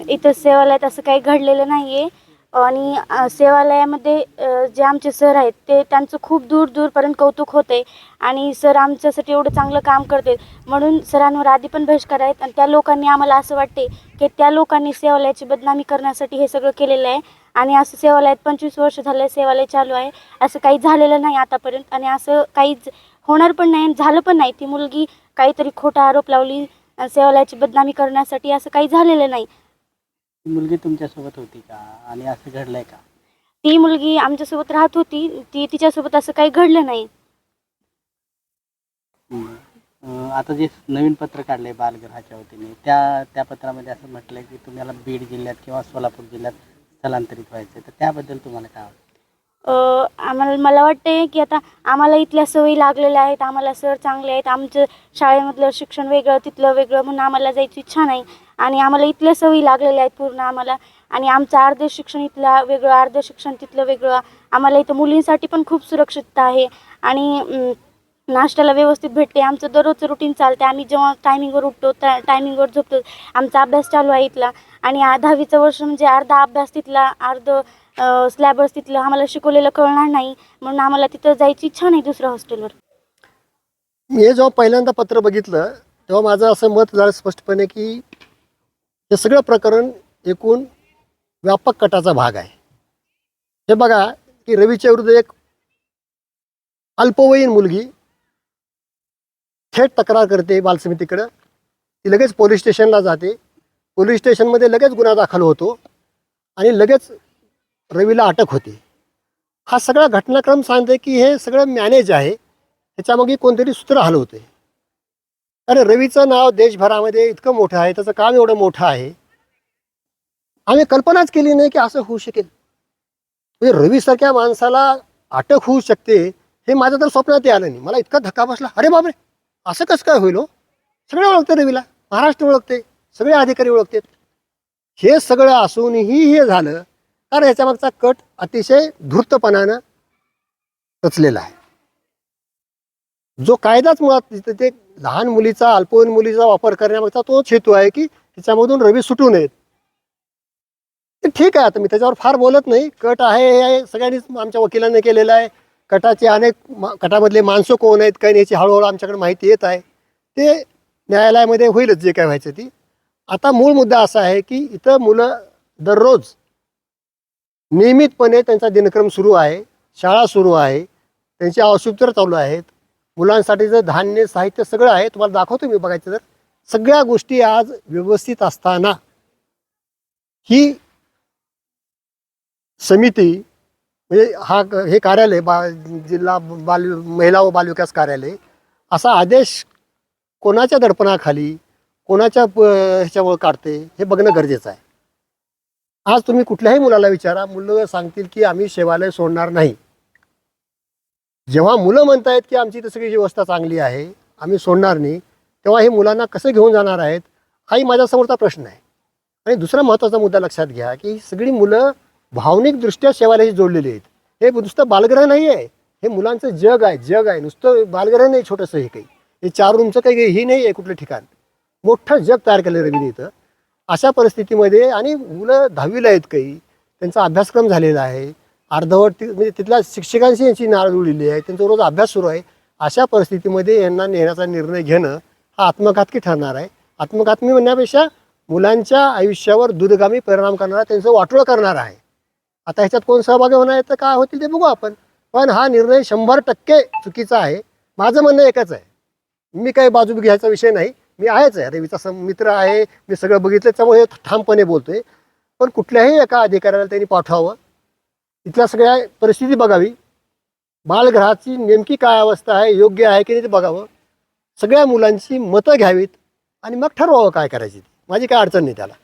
इथं सेवालयात असं काही घडलेलं नाही आहे आणि सेवालयामध्ये जे आमचे सर आहेत ते त्यांचं खूप दूर दूरपर्यंत कौतुक होतं आहे आणि सर आमच्यासाठी एवढं चांगलं काम करते म्हणून सरांवर आधी पण बहिष्कार आहेत. आणि त्या लोकांनी आम्हाला असं वाटते की त्या लोकांनी सेवालयाची बदनामी करण्यासाठी हे सगळं केलेलं आहे. आणि असं सेवालयात पंचवीस वर्ष झालं सेवालय चालू आहे. असं काही झालेलं नाही आतापर्यंत. आणि असं काहीच होणार पण नाही आणि झालं पण नाही. ती मुलगी काहीतरी खोटा आरोप लावली सेवालयाची बदनामी करण्यासाठी. असं काही झालेलं नाही. ती मुलगी तुमच्यासोबत होती का? आणि असं घडलंय का? ती मुलगी आमच्यासोबत राहत होती. ती तिच्यासोबत असं काही घडलं नाही. हम्म. अं, आता जे नवीन पत्र काढलंय बालगृहाच्या वतीने त्या त्या पत्रामध्ये असं म्हटलंय की तुम्हाला बीड जिल्ह्यात किंवा सोलापूर जिल्ह्यात स्थलांतरित व्हायचं तर त्याबद्दल तुम्हाला काय वाटतं? आम्हाला मला वाटते की आता आम्हाला इथल्या सवयी लागलेल्या आहेत आम्हाला सर चांगले आहेत आमचं शाळेमधलं शिक्षण वेगळं तिथलं वेगळं म्हणून आम्हाला जायची इच्छा नाही. आणि आम्हाला इथल्या सवयी लागलेल्या आहेत पूर्ण आम्हाला. आणि आमचं अर्ध शिक्षण इथलं वेगळं अर्ध शिक्षण तिथलं वेगळं. आम्हाला इथं मुलींसाठी पण खूप सुरक्षितता आहे. आणि नाश्त्याला व्यवस्थित भेटते. आमचं दररोजचं रुटीन चालते आम्ही जेव्हा टायमिंगवर उठतो त्या टायमिंगवर झोपतो. आमचा अभ्यास चालू आहे इथला. आणि दहावीचं वर्ष म्हणजे अर्धा अभ्यास तिथला अर्ध स्लॅबर्स तिथलं आम्हाला शिकवलेलं कळणार नाही. म्हणून आम्हाला तिथं जायची इच्छा नाही दुसऱ्या हॉस्टेलवर मी हे जेव्हा पहिल्यांदा पत्र बघितलं तेव्हा माझं असं मत झालं स्पष्टपणे की हे सगळं प्रकरण एकूण व्यापक कटाचा भाग आहे. हे बघा की रवीच्या विरुद्ध एक अल्पवयीन मुलगी थेट तक्रार करते बालसमितीकडं. ती लगेच पोलीस स्टेशनला जाते. पोलीस स्टेशनमध्ये लगेच गुन्हा दाखल होतो. आणि लगेच रवीला अटक होते. हा सगळा घटनाक्रम सांगते की हे सगळं मॅनेज आहे. ह्याच्यामागे कोणतरी सूत्र हलवते अरे रवीचं नाव देशभरामध्ये इतकं मोठं आहे त्याचं काम एवढं मोठं आहे. आम्ही कल्पनाच केली नाही की असं होऊ शकेल. म्हणजे रवीसारख्या माणसाला अटक होऊ शकते हे माझ्या तर स्वप्नात आलं नाही. मला इतका धक्का बसला. अरे बापरे! असं कसं काय होईल हो? सगळे ओळखते रवीला. महाराष्ट्र ओळखते सगळे अधिकारी ओळखतात. हे सगळं असूनही हे झालं. कारण याच्यामागचा कट अतिशय धूर्तपणानं रचलेला आहे. जो कायदाच मुळात ते लहान मुलीचा अल्पवयीन मुलीचा वापर करण्यामागचा तोच हेतू आहे की त्याच्यामधून रवी सुटू नयेत. ते ठीक आहे आता मी त्याच्यावर फार बोलत नाही. कट आहे हे आहे सगळ्यांनीच आमच्या वकिलांनी केलेलं आहे. कटाचे अनेक कटामधले माणसं कोण आहेत काही नाही याची हळूहळू आमच्याकडे माहिती येत आहे. ते न्यायालयामध्ये होईलच जे काय व्हायचं ती. आता मूळ मुद्दा असा आहे की इथं मुलं दररोज नियमितपणे त्यांचा दिनक्रम सुरू आहे शाळा सुरू आहे त्यांची औषधोपचार चालू आहेत. मुलांसाठीचं धान्य साहित्य सगळं आहे तुम्हाला दाखवतो मी बघायचं तर. सगळ्या गोष्टी आज व्यवस्थित असताना ही समिती म्हणजे हा हे कार्यालय बा जिल्हा बाल महिला व बालविकास कार्यालय असा आदेश कोणाच्या दडपणाखाली कोणाच्या ह्याच्यामुळे ह्याच्यावर काढते हे बघणं गरजेचं आहे. आज तुम्ही कुठल्याही मुलाला विचारा मुलं सांगतील की आम्ही शेवालय सोडणार नाही. जेव्हा मुलं म्हणतायत की आमची इथं सगळी व्यवस्था चांगली आहे आम्ही सोडणार नाही तेव्हा हे मुलांना कसं घेऊन जाणार आहेत हाही माझ्यासमोरचा प्रश्न आहे. आणि दुसरा महत्त्वाचा मुद्दा लक्षात घ्या की ही सगळी मुलं भावनिकदृष्ट्या शेवालयाशी जोडलेली आहेत. हे नुसतं बालग्रह नाही आहे हे मुलांचं जग आहे जग आहे. नुसतं बालग्रह नाही छोटंसं हे काही. हे चार रूमचं काही हे नाही आहे कुठलं ठिकाण. मोठं जग तयार केलं रवीने इथं. अशा परिस्थितीमध्ये आणि मुलं दहावीला आहेत काही त्यांचा अभ्यासक्रम झालेला आहे. अर्धवट ति- म्हणजे तिथल्या शिक्षकांशी यांची नाळ जुळलेली आहे. त्यांचा रोज अभ्यास सुरू आहे. अशा परिस्थितीमध्ये यांना नेण्याचा निर्णय घेणं हा आत्मघातकी ठरणार आहे. आत्मघातमी म्हणण्यापेक्षा मुलांच्या आयुष्यावर दूरगामी परिणाम करणारा त्यांचं वाटोळं करणार आहे. आता ह्याच्यात कोण सहभागी होणार आहे तर काय होतील ते बघू आपण. पण हा निर्णय शंभर टक्के चुकीचा आहे. माझं म्हणणं एकच आहे. मी काही बाजू घ्यायचा विषय नाही. मी आहेच आहे. रवीचा मित्र आहे मी सगळं बघितलं त्यामुळे ठामपणे बोलतोय. पण कुठल्याही एका अधिकाऱ्याला त्यांनी पाठवावं. इथल्या सगळ्या परिस्थिती बघावी. बालगृहाची नेमकी काय अवस्था आहे योग्य आहे की नाही ते बघावं. सगळ्या मुलांची मतं घ्यावीत आणि मग ठरवावं काय करायची. माझी काय अडचण नाही त्याला.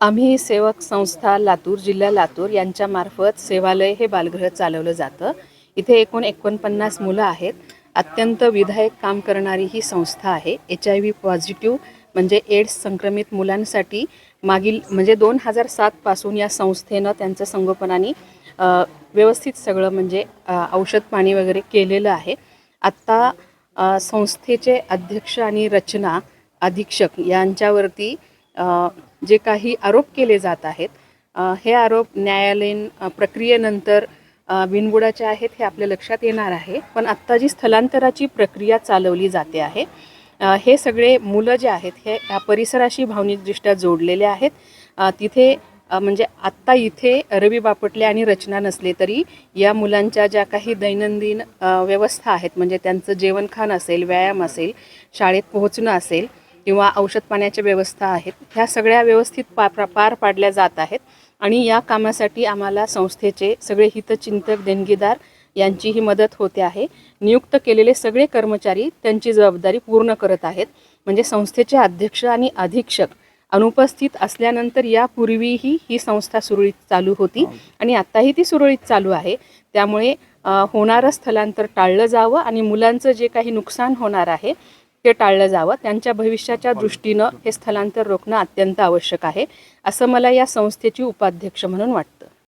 आम्ही सेवक संस्था लातूर जिल्हा लातूर यांच्यामार्फत सेवालय हे बालगृह चालवलं जातं. इथे एकूण एकोणपन्नास मुलं आहेत. अत्यंत विधायक काम करणारी ही संस्था आहे. एच आय व्ही पॉझिटिव्ह म्हणजे एड्स संक्रमित मुलांसाठी मागील म्हणजे दोन हजार सातपासून या संस्थेनं त्यांचं संगोपनाने व्यवस्थित सगळं म्हणजे औषध पाणी वगैरे केलेलं आहे. आत्ता संस्थेचे अध्यक्ष आणि रचना अधीक्षक यांच्यावरती जे काही आरोप केले जात आहेत हे आरोप न्यायालयीन प्रक्रियेनंतर बिनबुडाच्या आहेत हे आपल्या लक्षात येणार आहे. पण आत्ता जी स्थलांतराची प्रक्रिया चालवली जाते आहे हे सगळे मुलं जे आहेत हे या परिसराशी भावनिकदृष्ट्या जोडलेले आहेत. तिथे म्हणजे आत्ता इथे रवी बापटले आणि रचना नसले तरी या मुलांच्या ज्या काही दैनंदिन व्यवस्था आहेत म्हणजे त्यांचं जेवणखाण असेल व्यायाम असेल शाळेत पोहोचणं असेल किंवा औषध पाण्याच्या व्यवस्था आहेत ह्या सगळ्या व्यवस्थित पा पार पाडल्या जात आहेत. आणि या कामासाठी आम्हाला संस्थेचे सगळे हितचिंतक देणगीदार यांचीही मदत होते आहे. नियुक्त केलेले सगळे कर्मचारी त्यांची जबाबदारी पूर्ण करत आहेत. म्हणजे संस्थेचे अध्यक्ष आणि अधीक्षक अनुपस्थित असल्यानंतर यापूर्वीही ही संस्था सुरळीत चालू होती आणि आत्ताही ती सुरळीत चालू आहे. त्यामुळे होणारं स्थलांतर टाळलं जावं आणि मुलांचं जे काही नुकसान होणार आहे ते टाळलं जावं. त्यांच्या भविष्याच्या दृष्टीनं हे स्थलांतर रोखणं अत्यंत आवश्यक आहे. असं मला या संस्थेची उपाध्यक्ष म्हणून वाटतं.